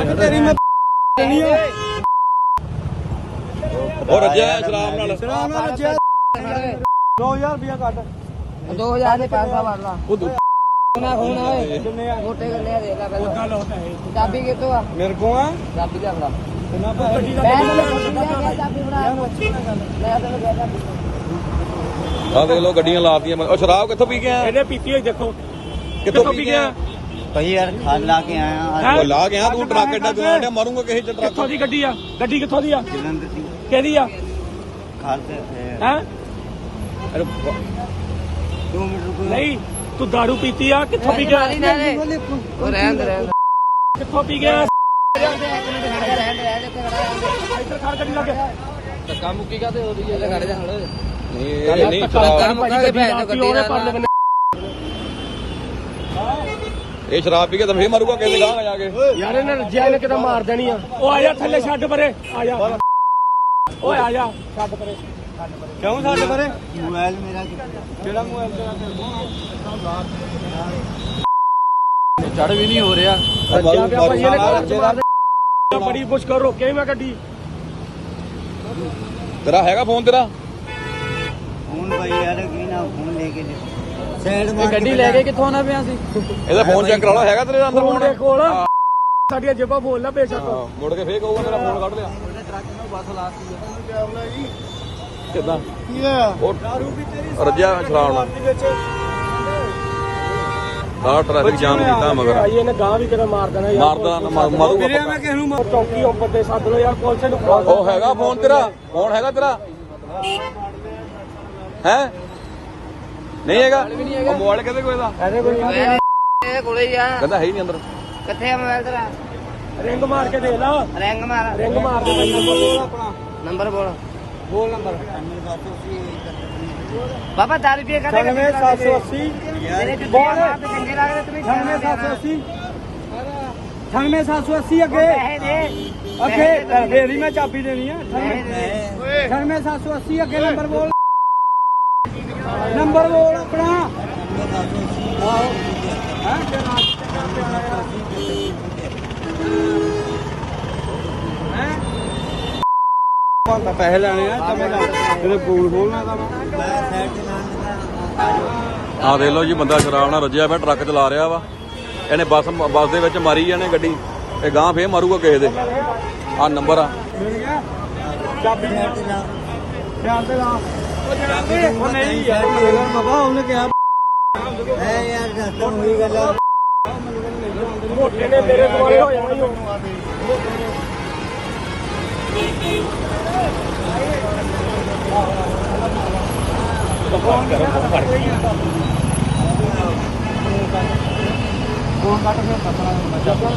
ਅੱਜ ਤੇਰੀ ਮੈਂ ਨਹੀਂ ਆ ਉਹ ਰੱਜਿਆ ਸ਼ਰਾਬ ਨਾਲ। ਸ਼ਰਾਬ ਨਾਲ ਰੱਜਿਆ। 2000 ਰੁਪਇਆ ਕੱਟ 2000 ਦੇ ਪੈਸਾ ਵੜ ਲਾ। ਨਾ ਹੁਣ ਓਏ। ਕਿੰਨੇ ਆ? ਮੋਟੇ ਗੱਲੇ ਆ ਦੇਖ ਲੈ ਪਹਿਲਾਂ। ਚਾਬੀ ਕਿੱਥੋਂ ਆ? ਮੇਰੇ ਕੋ ਆ। ਚਾਬੀ ਦਾ ਫੜਾ। ਕਿੰਨਾ ਪੈਸੇ ਮੈਂ ਤੈਨੂੰ ਪੁੱਛਿਆ ਕਿ ਚਾਬੀ ਫੜਾ ਮੈਂ ਤੈਨੂੰ ਕਿਹਾ ਚਾਬੀ ਆਹ ਦੇਖ ਲਓ ਗੱਡੀਆਂ ਲਾਤੀਆਂ ਉਹ ਸ਼ਰਾਬ ਕਿੱਥੋਂ ਪੀ ਕੇ ਆਇਆ? ਇਹਨੇ ਪੀਤੀ ਹੋਈ ਦੇਖੋ। ਕਿੱਥੋਂ ਪੀ ਆਇਆ? ਭਾਈ ਯਾਰ ਖਾਲਾ ਕੇ ਆਇਆ ਉਹ ਲਾ ਗਿਆ ਤੂੰ ਟਰੱਕ ਐਡਾ ਗਵਾਂਡਿਆ ਮਾਰੂੰਗਾ ਕਿਸੇ ਚ ਕਿੱਥੋਂ ਟਰੱਕ ਦੀ ਗੱਡੀ ਆ? ਗੱਡੀ ਕਿੱਥੋਂ ਦੀ ਆ? ਜਲੰਧਰ ਦੀ। ਕਿਹਦੀ ਆ? ਖਾਲਤੇ ਹੈ? 2 ਮਿੰਟ ਰੁਕੋ। ਨਹੀਂ ਤੂੰ दारू ਪੀਤੀ ਆ ਕਿੱਥੋਂ ਪੀ ਗਿਆ? ਉਹ ਰਹਿਣ ਦੇ ਰਹਿਣ ਕਿੱਥੋਂ ਪੀ ਗਿਆ? ਦੇ ਰਹਿਣ ਦੇ ਰਹਿਣ ਦੇ ਇੱਥੇ ਇੱਧਰ ਖੜ ਗੱਡੀ ਲੱਗੇ ਧੱਕਾ ਮੁੱਕੀ ਕਾਤੇ ਹੋ ਰਹੀ ਹੈ ਗਾੜੇ ਦੇ ਹਲ ਨਹੀਂ ਇਹ ਨਹੀਂ ਸ਼ਰਾਬ ਕੰਮ ਭਾਜੀ ਮੁੱਕਾ ਕੇ ਗੱਡੀ ਗੱਡੀ ਪਰਲੇ ਬੰਨੇ। ਇਹ ਸ਼ਰਾਬ ਪੀ ਕੇ ਤਾਂ ਫੇਰ ਮਾਰੂਗਾ ਕਿਸੇ ਦੇ ਗਾਂਹ ਜਾ ਕੇ। ਯਾਰ ਇਹਨੇ ਰੱਜਿਆ ਨੇ ਕਿਤੇ ਮਾਰ ਦੇਣੀ ਆ? ਉਹ ਆ ਜਾ ਥੱਲੇ ਛੱਡ ਪਰੇ ਆ ਜਾ। ਓਏ ਆ ਜਾ ਛੱਡ ਪਰੇ। ਕਿਉਂ ਸਾਡੇ ਬਾਰੇ ਮੋਬਾਈਲ ਮੇਰਾ ਕਿਹੜਾ ਮੋਬਾਈਲ ਤੇਰਾ ਚੜ ਵੀ ਨਹੀਂ ਹੋ ਰਿਹਾ। ਬੜੀ ਮੁਸ਼ਕਲ ਰੋਕੇ ਮੈਂ ਗੱਡੀ। ਤੇਰਾ ਹੈਗਾ ਫੋਨ ਤੇਰਾ? ਫੋਨ ਭਾਈ ਯਾਰ ਕੀ ਨਾ ਫੋਨ ਲੈ ਕੇ ਸਾਈਡ ਇਹ ਗੱਡੀ ਲੈ ਕੇ ਕਿੱਥੋਂ ਆਣਾ ਪਿਆ ਸੀ ਇਹਦਾ ਫੋਨ ਚੈੱਕ ਕਰਾ ਲਾ ਹੈਗਾ ਤੇਰੇ ਅੰਦਰ ਫੋਨ ਕੋਲ ਸਾਡੀਆਂ ਜੇਬਾਂ ਬੋਲ ਲੈ ਬੇਸ਼ੱਕ। ਹਾਂ, ਮੁੜ ਕੇ ਫੇਰ ਕਹੂਗਾ ਮੇਰਾ ਫੋਨ ਕੱਢ ਲਿਆ। ਕਿੱਦਾਂ? ਕੀ ਆ ਉਹ ਰੱਜਿਆ ਸ਼ਰਾਬ ਨਾਲ। ਸਾਰਾ ਟ੍ਰੈਫਿਕ ਜਾਮ ਕੀਤਾ ਮਗਰ। ਭਾਈ ਇਹਨੇ ਗਾਂ ਵੀ ਕਿਤੇ ਮਾਰ ਦੇਣਾ ਯਾਰ। ਮਾਰਦਾ ਨਾ ਮਾਰ- ਵੀਰੇ ਮੈਂ। ਕਿਸ ਨੂੰ ਚੌਂਕੀ ਉੱਪਰ ਤੇ ਸੱਦ ਲੋ ਯਾਰ ਪੁਲਿਸ ਨੂੰ। ਉਹ ਹੈਗਾ ਫੋਨ ਤੇਰਾ। ਫੋਨ ਹੈਗਾ ਤੇਰਾ। ਹੈ? ਨਹੀਂ ਹੈਗਾ? ਉਹ ਮੋਬਾਈਲ ਕਿਹਦੇ ਕੋਲ ਇਹਦਾ? ਇਹਦੇ ਕੋਈ ਇਹ ਕੋਲੇ ਹੀ ਆ। ਕਹਿੰਦਾ ਹੈ ਹੀ ਨਹੀਂ ਅੰਦਰ। ਕਿੱਥੇ ਆ ਮੋਬਾਈਲ ਤੇਰਾ? ਰਿੰਗ ਮਾਰ ਕੇ ਦੇ ਲਾ। ਰਿੰਗ ਮਾਰ। ਰਿੰਗ ਮਾਰ ਦੇ ਨੰਬਰ ਬੋਲ ਆਪਣਾ। ਨੰਬਰ ਬੋਲ। ਬੋਲ ਨੰਬਰ। ਬਾਬਾ 10 ਰੁਪਏ ਕਦੇ 97780 ਮੇਰੇ ਜੁੱਤੇ ਮਾਰ ਤੇ ਚੰਗੇ ਲੱਗਦੇ ਤੁਸੀਂ 97780 97780 ਅੱਗੇ। ਦੇ। ਅੱਗੇ। ਫੇਰ ਹੀ ਮੈਂ ਚਾਬੀ ਦੇਣੀ ਆ। 97780 ਅੱਗੇ ਨੰਬਰ ਬੋਲ। ਨੰਬਰ ਬੋਲ ਆਪਣਾ। ਹਾਂ। ਪੈਸੇ ਲੈਣੇ ਆ ਤਾਂ ਮੈਂ ਤੇਰੇ ਬੋਲ ਬੋਲਣਾ ਤਾਂ ਆ ਦੇਖ ਲਓ ਜੀ ਬੰਦਾ ਸ਼ਰਾਬ ਨਾਲ ਰੱਜਿਆ ਪਿਆ ਟਰੱਕ ਚਲਾ ਰਿਹਾ ਵਾ। ਇਹਨੇ ਬੱਸ ਬੱਸ ਦੇ ਵਿੱਚ ਮਾਰੀ ਜਾਣੇ ਗੱਡੀ। ਇਹ ਗਾਂ ਫੇਰ ਮਾਰੂਗਾ ਕਿਸੇ ਦੇ। ਆ ਨੰਬਰ ਆ। ਚਾਬੀ ਧਿਆਨ ਤੇ ਲਾ। ਉਹ ਨਹੀਂ ਯਾਰ। ਮੇਰਾ ਬਾਬਾ ਉਹਨੇ ਕਿਹਾ ਐ ਯਾਰ ਦੱਸ ਹੋਈ ਗੱਲ ਆ ਮੋਟੇ ਨੇ ਮੇਰੇ ਦੁਆਲੇ ਹੋ ਜਾਣਾ ਹੀ ਉਹ ਫੋਨ ਕੱਟ ਕੇ ਪਤਾ